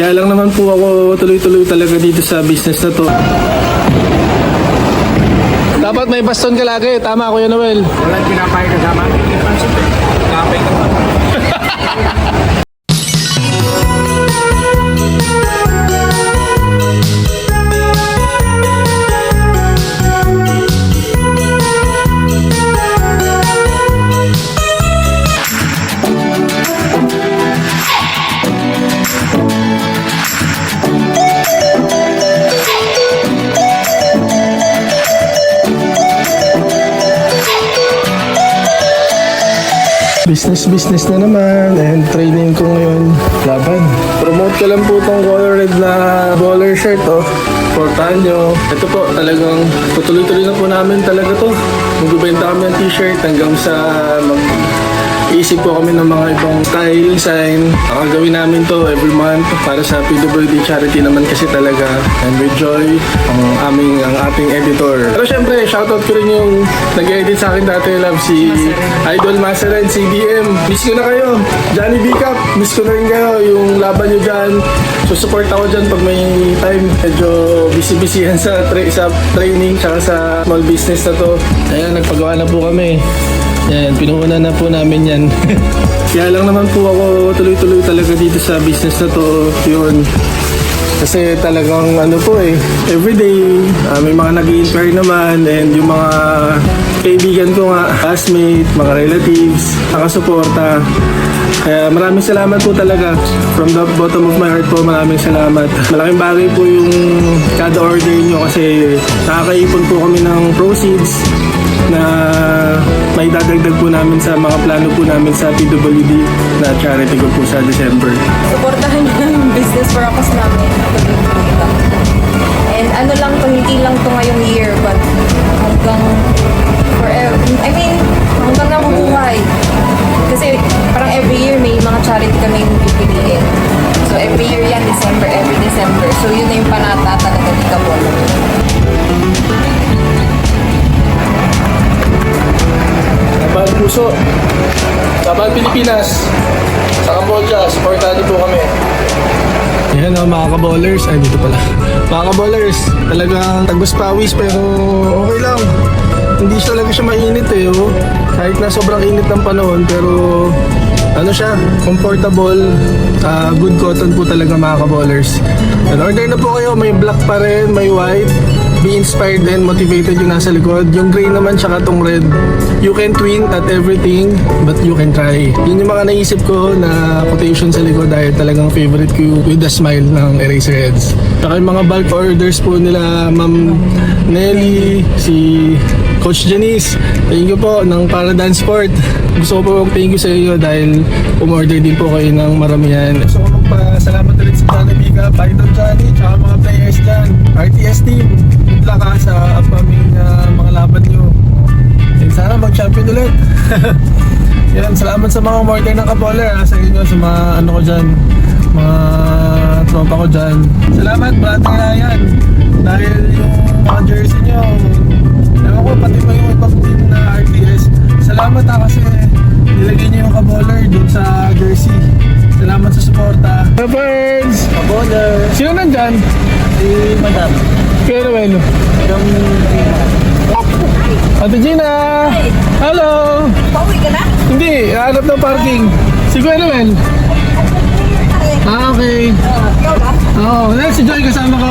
Kaya lang naman po ako tuloy-tuloy talaga dito sa business na to. Dapat may baston ka lagi. Tama, Kuya Noel. Walang pinapay kasama. Business business na naman and training ko ngayon laban. Promote ko lang po tong color red na baller shirt oh. Portahan nyo. Ito po talagang tutuloy-tuloy na po namin talaga to. Magbibenta kami ng t-shirt hanggang sa mag Iisip po kami ng mga ibang style, design. Nakagawin namin to every month para sa PWD charity naman kasi talaga. And with Joy, ang aming, ang ating editor. Pero syempre, shoutout ko rin yung nag-edit sa akin dati, love, si Idol Maseran, CDM. Miss ko na kayo. Johnny B. Cup, miss ko na rin kayo. Yung laban nyo dyan. Susupport ako dyan pag may time. Medyo busy-busy yan sa, tra- sa training tsaka sa small business na to. Ayan, nagpagawa na po kami. Yan, pinuuna na po namin yan. Kaya lang naman po ako tuloy-tuloy talaga dito sa business na to. Yun. Kasi talagang ano po eh, everyday ah, may mga nag inspire naman and yung mga kaibigan ko nga, classmate, mga relatives, nakasuporta. Kaya maraming salamat po talaga. From the bottom of my heart po, maraming salamat. Malaking bagay po yung kada order nyo kasi nakakaipon po kami ng proceeds na may dadagdag po namin sa mga plano po namin sa PWD na charity ko po sa December. supportahan nyo yung business purpose namin. And ano lang to, hindi lang to ngayong year, but hanggang forever. I mean, hanggang nabubuhay. Kasi parang every year may mga charity kami pipiliin. So every year yan, December, every December. So yun na yung panata talaga ni Kabol. Laban Puso, Laban Pilipinas, sa Cambodia, supportahan niyo po kami. Yan o mga kaballers, ay dito pala. Mga kaballers, talagang tagos pawis pero okay lang. Hindi siya talaga siya mainit eh. Oh. Kahit na sobrang init ng panahon pero ano siya, comfortable, ah, good cotton po talaga mga kaballers. And order na po kayo, may black pa rin, may white. Be inspired and motivated yung nasa likod. Yung gray naman tsaka tong red. You can twin at everything, but you can try. Yun yung mga naisip ko na quotation sa likod dahil talagang favorite ko with the smile ng Eraserheads. Tsaka yung mga bulk orders po nila Ma'am Nelly, si Coach Janice, thank you po ng Paradise Sport. Gusto ko po thank you sa iyo dahil umorder din po kayo ng maramihan. Gusto ko magpasalamat ulit sa Johnny Mika, Python Johnny, tsaka mga players dyan, RTS team. Good luck sa upcoming uh, mga laban nyo. And sana mag-champion ulit. Yan, salamat sa mga umorder ng kaboler ha, sa inyo, sa mga ano ko dyan, mga tropa ko dyan. Salamat, Brad Ryan. Dahil yung mga jersey nyo, ewan ko, pati pa yung team na RTS. Salamat ha kasi nilagay niyo yung kaboler dun sa jersey. Salamat sa suporta. The birds! Kaboler! Sino nandyan? Si Madam. Kuya Noel. Yung Ate Gina! Hello! Pauwi ka na? Hindi, hanap ng parking. Si Noel. Ah, okay. Ikaw na? Oo, oh, si Joy kasama ko.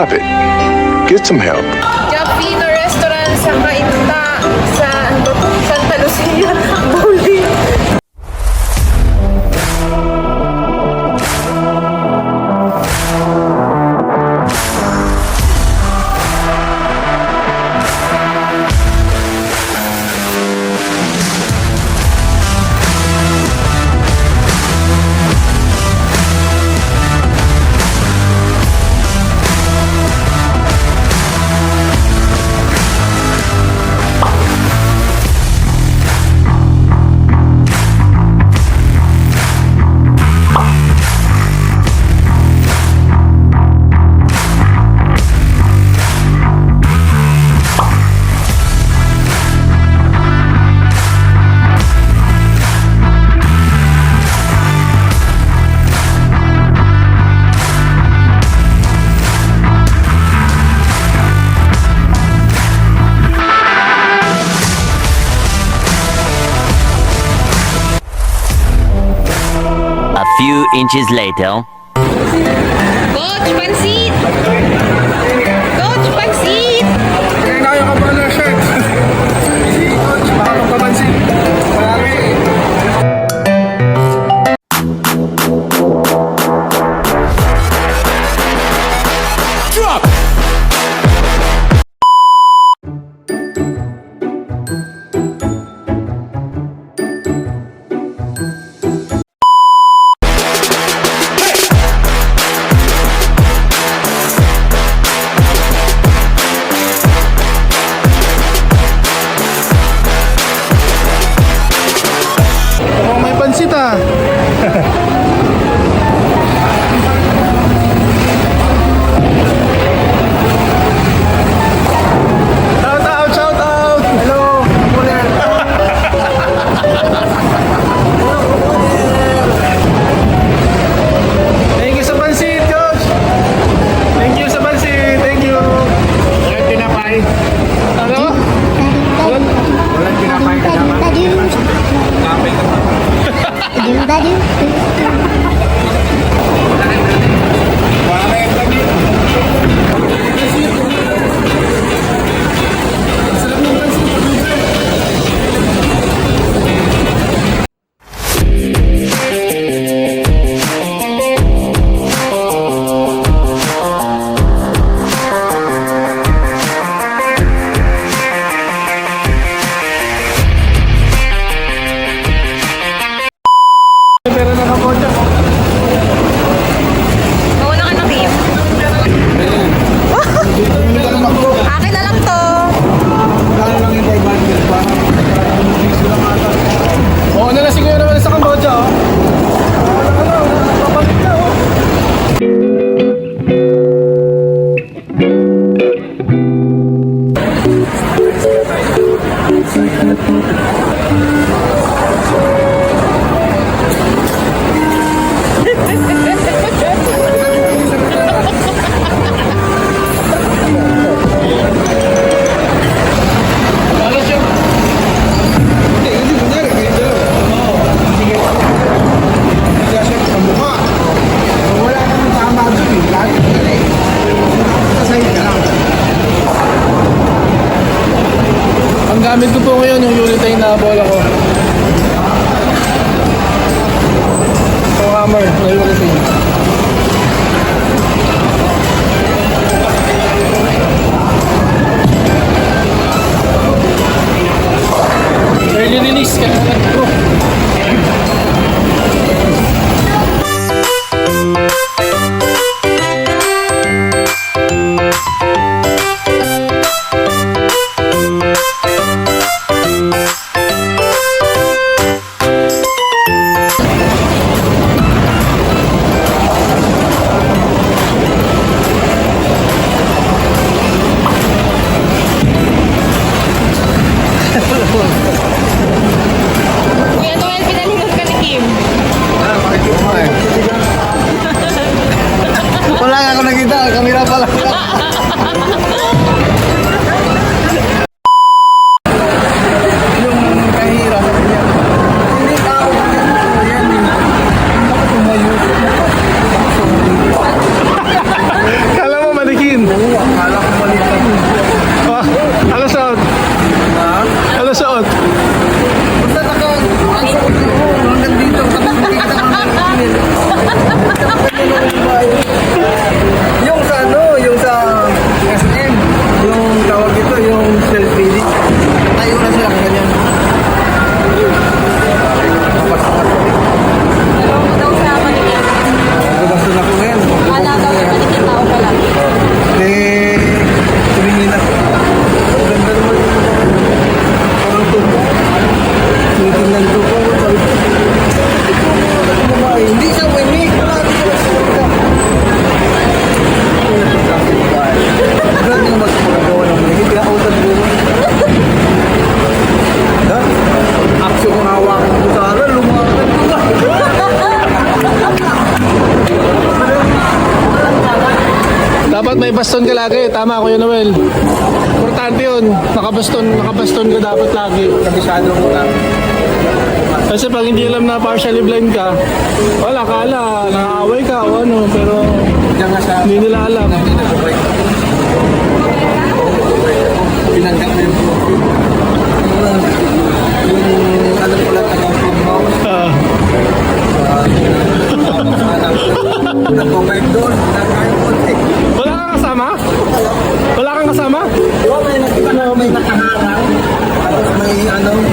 Stop it. Get some help. Job Fino Restaurant sa Kainta inches later. Coach! Wala Amen. Dapat may baston ka lagi. Tama, Kuya Noel. Importante yun. Nakabaston, nakabaston ka dapat lagi. Kabisado ko lang. Kasi pag hindi alam na partially blind ka, wala, kala, nakaaway ka o ano, pero hindi nila alam. Hindi na mo yung yung yung ano ko lang ang mo. Ah, Nag-provide doon. Nagkain konti. wala? Wala kang kasama? Ba may nakita na may nakaharang? Tapos may ano,